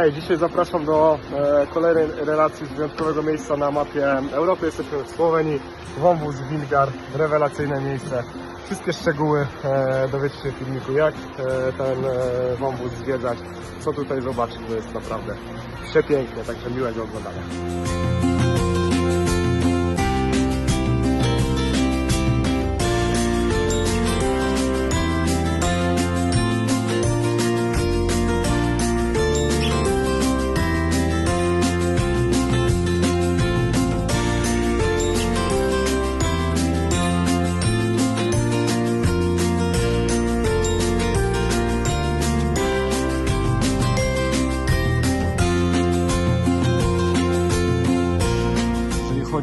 Hej, dzisiaj zapraszam do e, kolejnej relacji z wyjątkowego miejsca na mapie Europy. Jesteśmy w Słowenii, wąwóz Wilgar, rewelacyjne miejsce. Wszystkie szczegóły e, dowiecie się w filmiku, jak e, ten e, wąwóz zwiedzać, co tutaj zobaczyć, to jest naprawdę przepiękne, także miłego oglądania.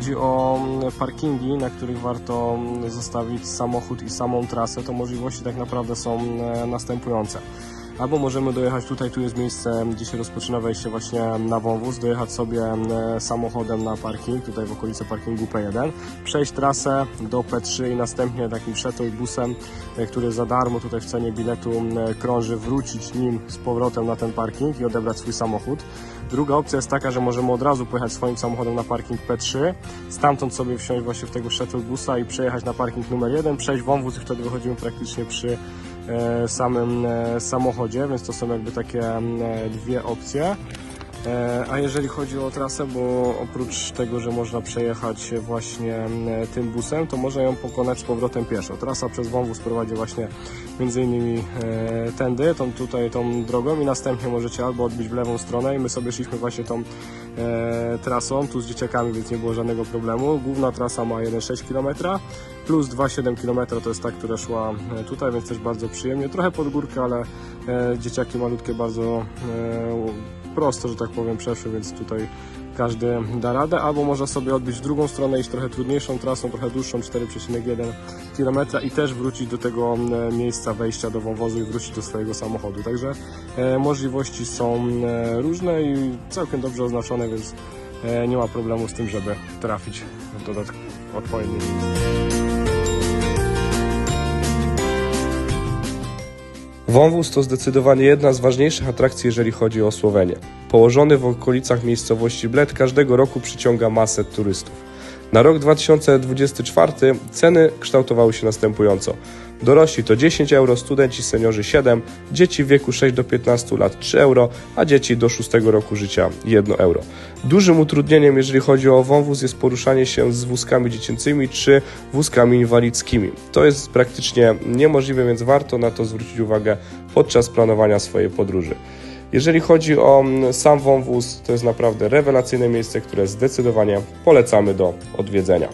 Chodzi o mm, parkingi, na których warto mm, zostawić samochód i samą trasę, to możliwości tak naprawdę są e, następujące. Albo możemy dojechać tutaj, tu jest miejsce, gdzie się rozpoczyna wejście właśnie na wąwóz, dojechać sobie e, samochodem na parking, tutaj w okolicy parkingu P1, przejść trasę do P3 i następnie takim busem, e, który za darmo tutaj w cenie biletu e, krąży, wrócić nim z powrotem na ten parking i odebrać swój samochód. Druga opcja jest taka, że możemy od razu pojechać swoim samochodem na parking P3, stamtąd sobie wsiąść właśnie w tego shuttle busa i przejechać na parking numer 1, przejść wąwóz i wtedy wychodzimy praktycznie przy samym e, samochodzie, więc to są jakby takie e, dwie opcje. E, A jeżeli chodzi o trasę, bo oprócz tego, że można przejechać właśnie e, tym busem, to można ją pokonać z powrotem pieszo. Trasa przez wąwóz prowadzi właśnie między innymi e, tędy, tą tutaj tą drogą i następnie możecie albo odbić w lewą stronę i my sobie szliśmy właśnie tą trasą, tu z dzieciakami, więc nie było żadnego problemu. Główna trasa ma 1,6 km plus 2,7 km to jest ta, która szła tutaj, więc też bardzo przyjemnie. Trochę pod górkę, ale dzieciaki malutkie bardzo prosto, że tak powiem, przeszły, więc tutaj każdy da radę, albo można sobie odbić w drugą stronę, iść trochę trudniejszą trasą, trochę dłuższą, 4,1 km i też wrócić do tego e, miejsca wejścia do wąwozu i wrócić do swojego samochodu. Także e, możliwości są e, różne i całkiem dobrze oznaczone, więc e, nie ma problemu z tym, żeby trafić w dodatkowo odpowiednie Wąwóz to zdecydowanie jedna z ważniejszych atrakcji, jeżeli chodzi o Słowenię. Położony w okolicach miejscowości Bled każdego roku przyciąga masę turystów. Na rok 2024 ceny kształtowały się następująco. Dorośli to 10 euro, studenci, seniorzy 7, dzieci w wieku 6 do 15 lat 3 euro, a dzieci do 6 roku życia 1 euro. Dużym utrudnieniem, jeżeli chodzi o wąwóz, jest poruszanie się z wózkami dziecięcymi czy wózkami inwalidzkimi. To jest praktycznie niemożliwe, więc warto na to zwrócić uwagę podczas planowania swojej podróży. Jeżeli chodzi o mm, sam wąwóz, to jest naprawdę rewelacyjne miejsce, które zdecydowanie polecamy do odwiedzenia.